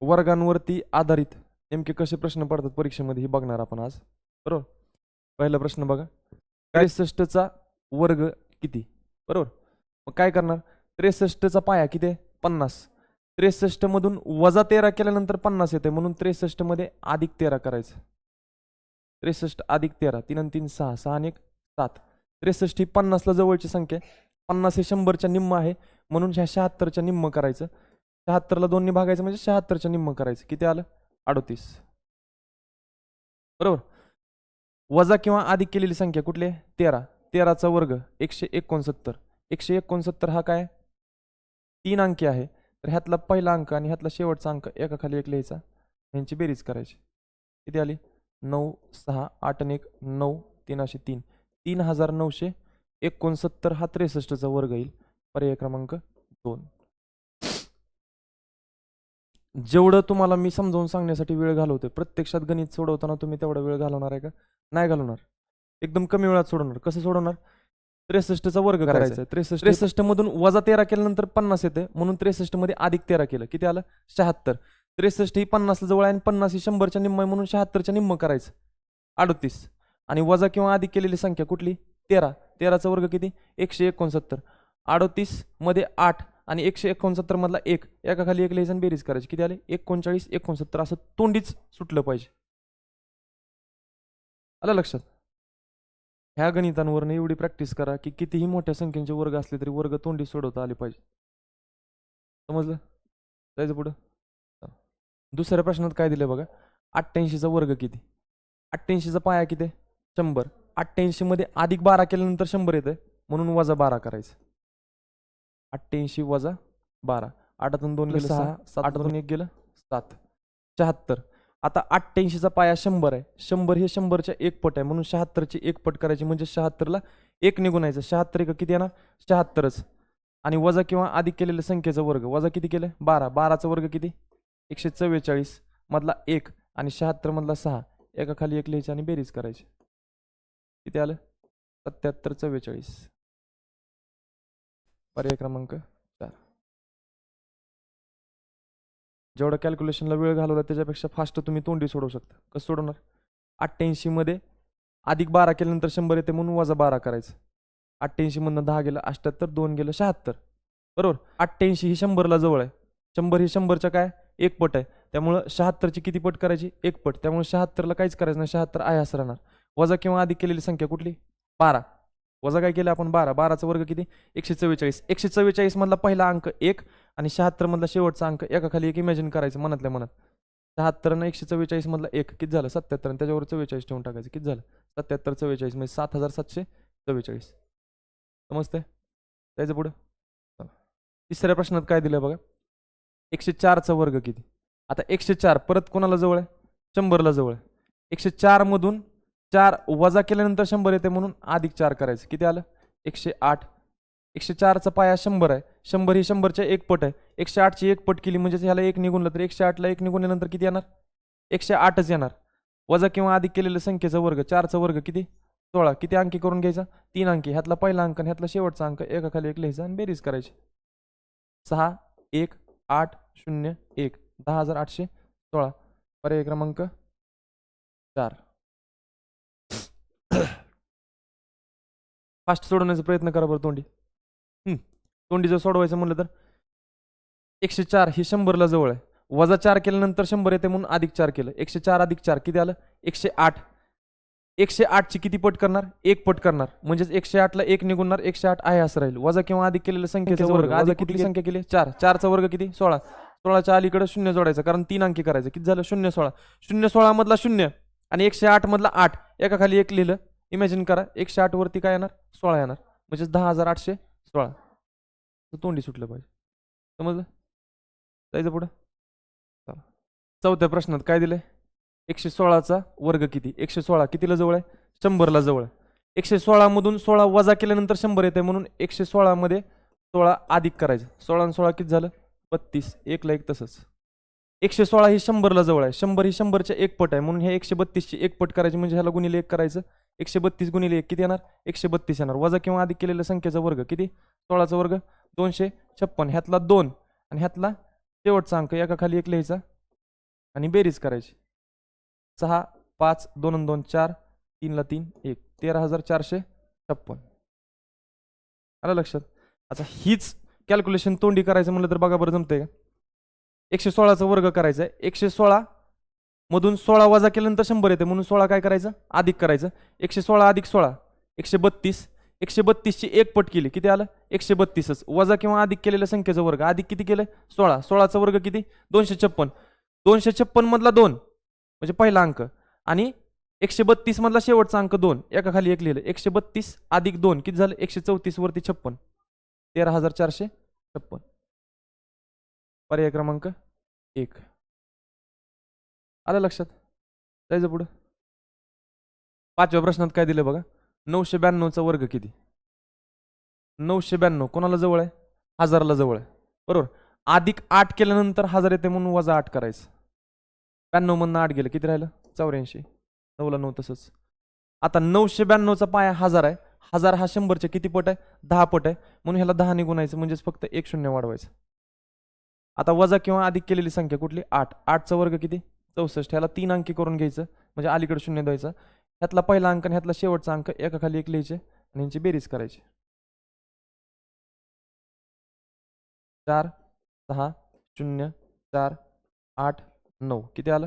वर्गांवरती आधारित नेमके कसे प्रश्न पडतात परीक्षेमध्ये हे बघणार आपण आज. बरोबर? पहिला प्रश्न बघा. त्रेसष्टचा वर्ग किती? बरोबर? मग काय करणार? त्रेसष्टचा पाया किती आहे? पन्नास. त्रेसष्ट मधून वजा तेरा केल्यानंतर पन्नास येते म्हणून त्रेसष्टमध्ये अधिक तेरा करायचं. त्रेसष्ट अधिक तेरा तीन आणि तीन सहा सहा आणि एक सात. त्रेसष्ट ही पन्नासला जवळची संख्या पन्नास हे शंभरच्या निम्म आहे म्हणून ह्या शहात्तरच्या निम्म करायचं. शहात्तरला दोन्ही भागायचं म्हणजे शहात्तरच्या निम्म करायचं. किती आलं? अडोतीस. बरोबर? वजा किंवा अधिक केलेली संख्या कुठली आहे? तेरा. तेराचा वर्ग एकशे एकोणसत्तर. एकशे एकोणसत्तर हा काय? तीन अंकी आहे. तर ह्यातला पहिला अंक आणि ह्यातला शेवटचा अंक एकाखाली एक लिहायचा. ह्यांची बेरीज करायची. किती आली? नऊ सहा आठ आणि एक नऊ तीन असे तीन. तीन हजार नऊशे एकोणसत्तर हा त्रेसष्टचा वर्ग येईल. पर्याय क्रमांक दोन. जेवढं तुम्हाला मी समजावून सांगण्यासाठी वेळ घालवतोय प्रत्यक्षात गणित सोडवताना तुम्ही तेवढा वेळ घालवणार आहे का? नाही घालवणार. एकदम कमी वेळात सोडवणार. कसं सोडवणार? त्रेसष्टचा वर्ग करायचा त्रेसष्ट त्रेसष्ट मधून वजा तेरा केल्यानंतर पन्नास येते. म्हणून त्रेसष्टमध्ये अधिक तेरा केलं. किती आलं? शहात्तर. त्रेसष्ट ही पन्नासला जवळ आहे आणि पन्नास ही शंभरच्या निम्म आहे म्हणून शहात्तरच्या निम्म करायचं. अडतीस. आणि वजा किंवा अधिक केलेली संख्या कुठली? तेरा. तेराचा वर्ग किती? एकशे एकोणसत्तर. अडतीसमध्ये आठ. आणि एकशे एकोणसत्तर मधला एक एकाखाली एक लेझन बेरीज करायची. किती आले? एकोणचाळीस एकोणसत्तर. असं तोंडीच सुटलं पाहिजे. आलं लक्षात? ह्या गणितांवरनं एवढी प्रॅक्टिस करा की कितीही मोठ्या संख्येचे वर्ग असले तरी वर्ग तोंडी सोडवता आले पाहिजे. समजलं? जायचं पुढं? दुसऱ्या प्रश्नात काय दिलं बघा? अठ्ठ्याऐंशीचा वर्ग किती? अठ्ठ्याऐंशीचा पाया किती? शंभर. अठ्ठ्याऐंशीमध्ये अधिक बारा केल्यानंतर शंभर येतं म्हणून वजा बारा करायचं. अठ्ठ्याऐंशी वजा बारा. आठातून दोन गेलं सहा. सातातून एक गेलं सात. शहात्तर. आता अठ्ठ्याऐंशीचा पाया शंभर आहे. शंभर हे शंभरच्या एक पट आहे. म्हणून शहात्तरची एक पट करायची म्हणजे शहात्तरला एक निघून यायचं. शहात्तर एक किती येणार? शहात्तरच. आणि वजा किंवा अधिक केलेल्या संख्येचा वर्ग. वजा किती केलं? बारा. बाराचा वर्ग किती? एकशे चव्वेचाळीस. मधला एक आणि शहात्तर मधला सहा. एका खाली एक लिहायची आणि बेरीज करायची. किती आलं? सत्याहत्तर चव्वेचाळीस. पर्याय क्रमांक चार. जेवढं कॅल्क्युलेशनला वेळ घालवला त्याच्यापेक्षा फास्ट तुम्ही तोंडी सोडवू शकता. कसं सोडवणार? अठ्ठ्याऐंशीमध्ये अधिक बारा केल्यानंतर शंभर येते म्हणून वजा बारा करायचं. अठ्ठ्याऐंशीमधनं दहा गेलं अठ्ठ्याहत्तर दोन गेलं शहात्तर. बरोबर? अठ्ठ्याऐंशी ही शंभरला जवळ आहे. शंभर ही शंभरच्या काय? एक पट आहे. त्यामुळं शहात्तरची किती पट करायची? एक पट. त्यामुळे शहात्तरला काहीच करायचं नाही. शहात्तर आहे असं राहणार. वजा किंवा अधिक केलेली संख्या कुठली? बारा. वजा काय केलं आपण? बारा. बाराचा वर्ग किती? एकशे चव्वेचाळीस एकशे चव्वेचाळीस मधला पहिला अंक एक आणि शहात्तर मधला शेवटचा अंक एकाखाली एक इमॅजिन करायचं मनातल्या मनात. शहात्तर एकशे चव्वेचाळीस मधला एक किती झालं? सत्याहत्तर. त्याच्यावर चव्वेचाळीस ठेवून टाकायचं. किती झालं? सत्याहत्तर चव्वेचाळीस. म्हणजे सात हजार सातशे चव्वेचाळीस समजतंय? जायचं पुढं? तिसऱ्या प्रश्नात काय दिलं बघा? एकशे चारचा वर्ग किती? आता एकशे चार परत कोणाला जवळ आहे? शंभरला जवळ आहे. एकशे चारमधून चार वजा केल्यानंतर शंभर येते म्हणून अधिक चार करायचं. किती आलं? एकशे आठ. एकशे चारचा पाया शंभर आहे. शंभर ही शंभरच्या एक पट आहे. एकशे आठची एक पट केली म्हणजे ह्याला एक निघूनलं तर एकशे आठला एक निघून नंतर किती येणार? एकशे आठच येणार. वजा किंवा अधिक केलेलं संख्येचा वर्ग. चारचा वर्ग किती? सोळा. किती अंकी करून घ्यायचा? तीन अंकी. ह्यातला पहिला अंक आणि ह्यातला शेवटचा अंक एकाखाली एक लिहायचा आणि बेरीज करायची. सहा एक आठ शून्य एक. दहा हजार आठशे सोळा. पर्याय क्रमांक चार. फास्ट सोडवण्याचा प्रयत्न करा बरं तोंडी. तोंडी जर सोडवायचं म्हणलं तर? एकशे चार ही शंभरला जवळ आहे. वजा चार केल्यानंतर शंभर येते म्हणून अधिक चार केलं. एकशे चार अधिक चार किती आलं? एकशे आठ. एकशे आठची किती पट करणार? एक पट करणार. म्हणजेच एकशे आठला एक निघूनणार एकशे आठ आहे असं राहील. वजा किंवा अधिक केलेल्या संख्येचा वर्ग. अधिक किती संख्या केली? चार. चारचा वर्ग किती? सोळा. सोळाच्या अलीकडे शून्य जोडायचं. कारण तीन अंकी करायचं. किती झालं? शून्य सोळा. शून्य सोळा मधला शून्य आणि एकशे आठ मधला आठ. एका खाली एक लिहिलं. इमॅजिन करा एकशे आठवरती काय येणार? सोळा येणार. म्हणजेच दहा हजार आठशे सोळा. तर तोंडी सुटलं पाहिजे. समजलं? जायचं पुढं? चला. चौथ्या प्रश्नात काय दिलं एकशे सोळाचा वर्ग किती? एकशे सोळा कितीला जवळ आहे? शंभरला जवळ आहे. एकशे सोळामधून सोळा वजा केल्यानंतर शंभर येते म्हणून एकशे सोळामध्ये सोळा अधिक करायचं. सोळा आणि सोळा किती झालं? बत्तीस. एकला एक तसंच. एकशे सोळा ही शंभरला जवळ आहे. शंभर ही शंभरच्या एक पट आहे म्हणून हे एकशे बत्तीसची एक पट करायची म्हणजे ह्याला गुणिले एक करायचं. एकशे बत्तीस गुणिले एक किती येणार? एकशे बत्तीस येणार. वजा किंवा अधिक केलेल्या संख्येचा वर्ग किती? सोळाचा वर्ग दोनशे छप्पन. ह्यातला दोन आणि ह्यातला शेवटचा अंक एका खाली एक लिहायचा आणि बेरीज करायची. सहा पाच दोन दोन चार तीनला तीन एक. तेरा हजार चारशे छप्पन. आलं लक्षात? आता हीच कॅल्क्युलेशन तोंडी करायचं म्हणलं तर बघा बरं जमतंय का? एकशे सोळाचा वर्ग करायचा आहे एकशे सोळा मधून सोळा वजा केल्यानंतर शंभर येते. म्हणून सोळा काय करायचं? अधिक करायचं. एकशे सोळा अधिक सोळा. एकशे बत्तीस. एकशे बत्तीसची एक पट केली. किती आलं? एकशे बत्तीसच. वजा किंवा अधिक केलेल्या संख्येचा वर्ग. अधिक किती केलं? सोळा. सोळाचा वर्ग किती? दोनशे छप्पन. दोनशे छप्पनमधला दोन. म्हणजे पहिला अंक. आणि एकशे बत्तीसमधला शेवटचा अंक दोन. एका खाली एक लिहिलं. एकशे बत्तीस अधिक दोन. किती झालं? एकशे चौतीसवरती छप्पन. तेरा हजार चारशे छप्पन. पर्याय क्रमांक एक. आलं लक्षात? जायचं पुढं. पाचव्या प्रश्नात काय दिलं बघा? नऊशे ब्याण्णवचा वर्ग किती? नऊशे ब्याण्णव. कोणाला जवळ आहे? हजारला जवळ आहे. बरोबर? अधिक आठ केल्यानंतर हजार येते म्हणून वजा आठ करायचं. ब्याण्णवमधनं आठ गेलं. किती राहिलं? चौऱ्याऐंशी. नऊला नऊ तसंच. आता नऊशे ब्याण्णवचा पाया हजार आहे. हजार हा शंभरच्या किती पट आहे? दहा पट आहे. म्हणून ह्याला दहा गुणायचं म्हणजेच फक्त एक शून्य वाढवायचं. आता वजा किंवा अधिक केलेली संख्या कुठली? आठ. आठचा वर्ग किती? चौसष्ट ह्याला तीन अंकी करून घ्यायचं म्हणजे अलीकडे शून्य द्यायचं. ह्यातला पहिला अंक आणि ह्यातला शेवटचा अंक एकाखाली एक लिहायचे आणि यांची बेरीज करायची. चार सहा शून्य चार आठ नऊ. किती आलं?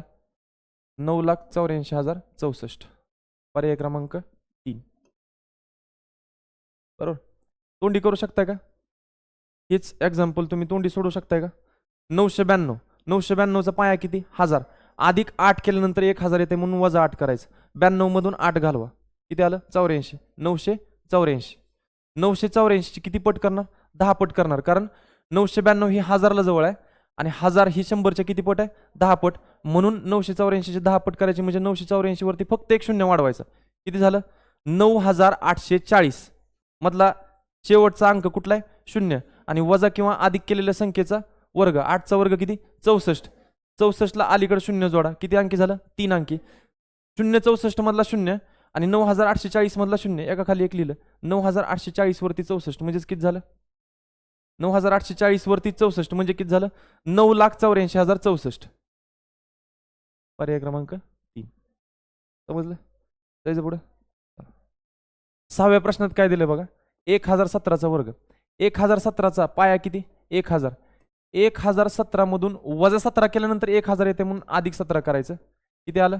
नऊ लाख चौऱ्याऐंशी हजार चौसष्ट. पर्याय क्रमांक तीन. बरोबर? तोंडी करू शकताय का? हेच एक्झाम्पल तुम्ही तोंडी सोडू शकताय का? नऊशे ब्याण्णव. नऊशे ब्याण्णवचा पाया किती? हजार. अधिक आठ केल्यानंतर एक हजार येते म्हणून वजा आठ करायचं. ब्याण्णवमधून आठ घालवा. किती आलं? चौऱ्याऐंशी. नऊशे चौऱ्याऐंशी. नऊशे चौऱ्याऐंशीची किती पट करणार? दहा पट करणार. कारण नऊशे ब्याण्णव ही हजारला जवळ आहे आणि हजार ही शंभरच्या किती पट आहे? दहा पट. म्हणून नऊशे चौऱ्याऐंशीचे दहा पट करायची म्हणजे नऊशे चौऱ्याऐंशीवरती फक्त एक शून्य वाढवायचं. किती झालं? नऊ हजार आठशे चाळीस. मधला शेवटचा अंक कुठला आहे? शून्य. आणि वजा किंवा अधिक केलेल्या संख्येचा वर्ग. आठचा वर्ग किती? चौसष्ट. चौसष्टला अलीकडे शून्य जोडा. किती अंकी झालं? तीन अंकी. शून्य चौसष्ट मधला शून्य आणि नऊ हजार आठशे चाळीस मधला शून्य. एका खाली एक लिहिलं. नऊ हजार आठशे चाळीस वरती चौसष्ट म्हणजेच किती झालं? नऊ हजार आठशे चाळीस वरती चौसष्ट म्हणजे किती झालं? नऊ लाख चौऱ्याऐंशी हजार चौसष्ट. पर्याय क्रमांक तीन. समजलं? जायचं पुढं. सहाव्या प्रश्नात काय दिलं बघा? एक हजार सतराचा वर्ग. एक हजार सतराचा पाया किती? एक हजार. एक हजार सतरामधून वजा सतरा केल्यानंतर एक हजार येते म्हणून अधिक सतरा करायचं. किती आलं?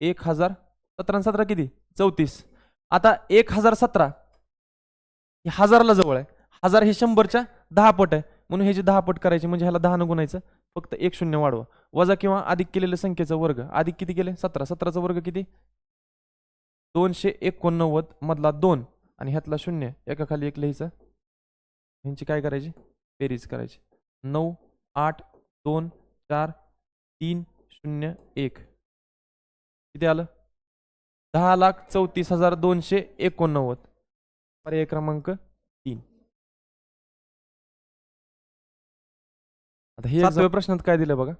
एक हजार सतरा सतरा किती? चौतीस. आता एक हजार सतरा हे हजारला जवळ आहे. हजार हे शंभरच्या दहा पट आहे. म्हणून हे जे दहा पट करायचे म्हणजे ह्याला दहा न गुणायचं. फक्त एक शून्य वाढवा. वजा किंवा अधिक केलेल्या संख्येचा वर्ग. अधिक किती केले? सतरा. सतराचा वर्ग किती? दोनशे एकोणनव्वद मधला दोन आणि ह्यातला शून्य. एका खाली एक लिहायचं. ह्यांची काय करायची? बेरीज करायची. नऊ आठ दोन चार तीन शून्य एक. किती आलं? दहा लाख चौतीस हजार दोनशे एकोणनव्वद. पर्याय क्रमांक तीन. आता हे प्रश्नात काय दिलं बघा?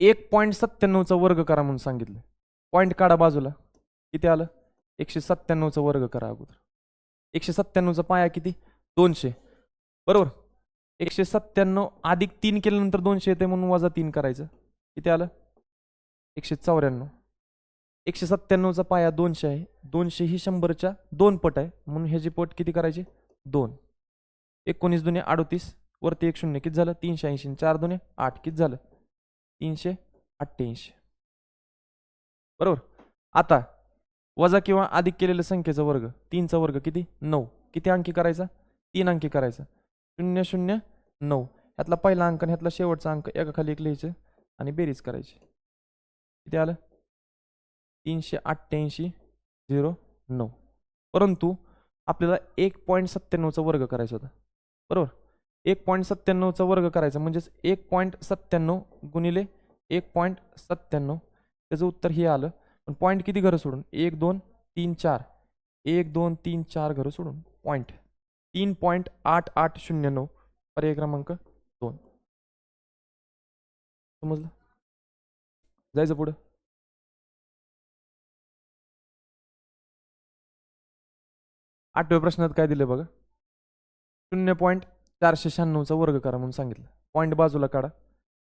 एक पॉईंट सत्त्याण्णवचा वर्ग करा म्हणून सांगितलं. पॉईंट काढा बाजूला. किती आलं? एकशे सत्त्याण्णवचा वर्ग करा अगोदर. एकशे सत्त्याण्णवचा पाया किती? दोनशे. बरोबर? एकशे सत्त्याण्णव अधिक तीन केल्यानंतर दोनशे येते म्हणून वजा तीन करायचं. किती आलं? एकशे चौऱ्याण्णव. एकशे सत्त्याण्णवचा पाया दोनशे आहे. दोनशे ही शंभरच्या दोन पट आहे. म्हणून ह्याची पट किती करायची? दोन. एकोणीस दुने अडोतीस. वरती एक शून्य. किती झालं? तीनशे ऐंशी. चार दुने आठ. किती झालं? तीनशे अठ्ठ्याऐंशी. बरोबर? आता वजा किंवा अधिक केलेल्या संख्येचा वर्ग. तीनचा वर्ग किती? नऊ. किती अंकी करायचा? तीन अंकी करायचा. शून्य शून्य नऊ. ह्यातला पहिला अंक आणि ह्यातला शेवटचा अंक एका खाली एक लिहायचं आणि बेरीज करायची. किती आलं? तीनशे अठ्ठ्याऐंशी झिरो नऊ. परंतु आपल्याला एक पॉईंट सत्त्याण्णवचा वर्ग करायचा होता. बरोबर? एक पॉईंट सत्त्याण्णवचा वर्ग करायचा म्हणजेच एक पॉईंट सत्त्याण्णव गुणिले एक पॉईंट सत्त्याण्णव. त्याचं उत्तर हे आलं. पण पॉईंट किती घरं सोडून? एक दोन तीन चार. एक दोन तीन चार घरं सोडून पॉईंट. तीन पॉईंट आठ आठ शून्य नऊ पर्याय क्रमांक दोन. समजलं? जायचं पुढं. आठव्या प्रश्नात काय दिलं बघा? शून्य पॉईंट चारशे शहाण्णवचा वर्ग करा म्हणून सांगितलं. पॉईंट बाजूला काढा.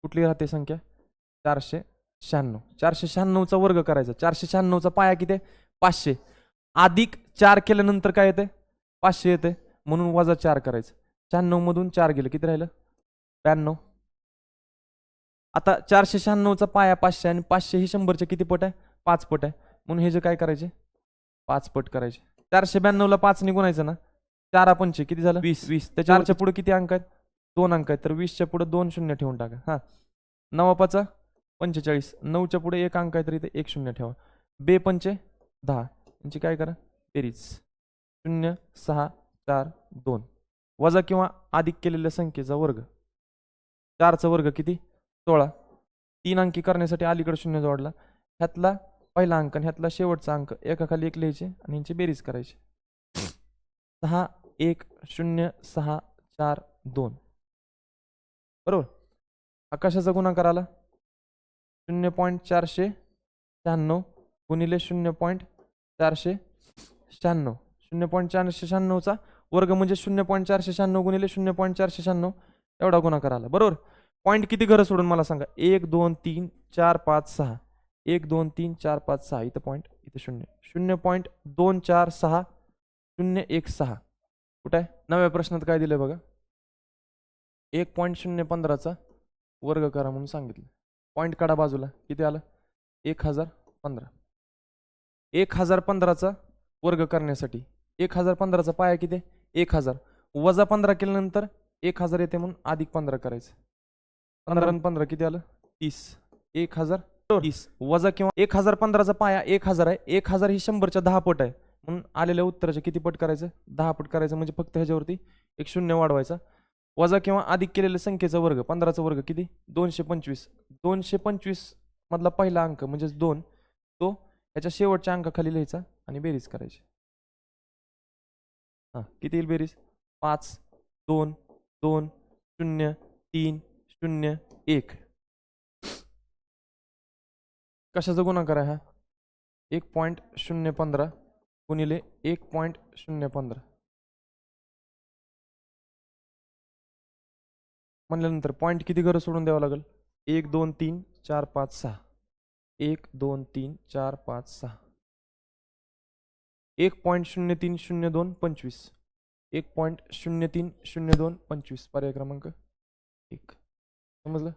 कुठली राहते संख्या? चारशे शहाण्णव. चारशे शहाण्णवचा वर्ग करायचा. चारशे शहाण्णवचा पाया किती पाचशे. अधिक चार केल्यानंतर काय येते? पाचशे येते. म्हणून वजा चार करायचं. शहाण्णव मधून चार गेलं. किती राहिलं? ब्याण्णव. आता चारशे शहाण्णवचा पाया पाचशे आणि पाचशे ही शंभरचे किती पट आहे? पाच पट आहे. म्हणून हे जे काय करायचे? पाच पट करायचे. चारशे ब्याण्णवला पाच निघुणायचं ना? चार पंचे किती झालं? वीस. वीस. त्या चारच्या पुढे किती अंक आहेत? दोन अंक आहेत. तर वीसच्या पुढे दोन शून्य ठेवून टाका. हा. नवा पाचा पंचेचाळीस. नऊच्या पुढे एक अंक आहे तर इथे एक शून्य ठेवा. बे पंचे दहा. यांची काय करा? बेरीज. शून्य सहा चार दोन. वजा किंवा अधिक केलेल्या संख्येचा वर्ग. चारचा वर्ग किती? सोळा. तीन अंकी करण्यासाठी अलीकडे शून्य जोडला. ह्यातला पहिला अंक आणि ह्यातला शेवटचा अंक एकाखाली एक लिहायचे आणि यांची बेरीज करायची. सहा एक शून्य सहा चार दोन. बरोबर? आकाशाचा गुणाकार आला. शून्य पॉईंट चारशे शहाण्णव गुणिले शून्य पॉईंट चारशे शहाण्णव. शून्य पॉईंट चारशे शहाण्णवचा वर्ग म्हणजे शून्य पॉईंट चारशे शहाण्णव गुणिले शून्य पॉईंट चारशे शहाण्णव. एवढा गुणाकार आला. बरोबर? पॉईंट किती घरं सोडून मला सांगा. एक दोन तीन चार पाच सहा. एक दोन तीन चार पाच सहा. इथं पॉईंट इथं शून्य. शून्य पॉईंट दोन चार सहा शून्य एक सहा. कुठं आहे? नव्या प्रश्नात काय दिलं बघा? एक पॉईंट शून्य पंधराचा वर्ग करा म्हणून सांगितलं. पॉईंट काढा बाजूला. किती आलं? एक हजार पंधरा. एक हजार पंधराचा वर्ग करण्यासाठी. एक हजार पंधराचा पाया किती एक हजार. वजा पंधरा केल्यानंतर एक हजार येते म्हणून अधिक पंधरा करायचं. पंधरा आणि पंधरा किती आलं? तीस. एक हजार तीस. वजा किंवा एक हजार पंधराचा पाया एक हजार आहे. एक हजार ही शंभरच्या दहा पट आहे. म्हणून आलेल्या उत्तराचे किती पट करायचं? दहा पट करायचं म्हणजे फक्त ह्याच्यावरती एक शून्य वाढवायचा. वजा किंवा अधिक केलेल्या संख्येचा वर्ग पंधराचा वर्ग किती? दोनशे पंचवीस. दोनशे पंचवीस मधला पहिला अंक म्हणजेच दोन तो ह्याच्या शेवटच्या अंकाखाली लिहायचा आणि बेरीज करायची. हां किती येईल बेरीज? पाच दोन दोन शून्य तीन शून्य एक. कशाचा गुणाकार आहे हा? एक पॉईंट शून्य पंधरा गुणिले एक पॉईंट शून्य पंधरा. म्हणल्यानंतर पॉईंट किती घरं सोडून द्यावं लागेल? एक दोन तीन चार पाच सहा. एक दोन तीन चार पाच सहा. एक पॉईंट शून्य तीन शून्य दोन पंचवीस. एक पॉईंट शून्य तीन शून्य दोन पंचवीस पर्याय क्रमांक एक. समजलं?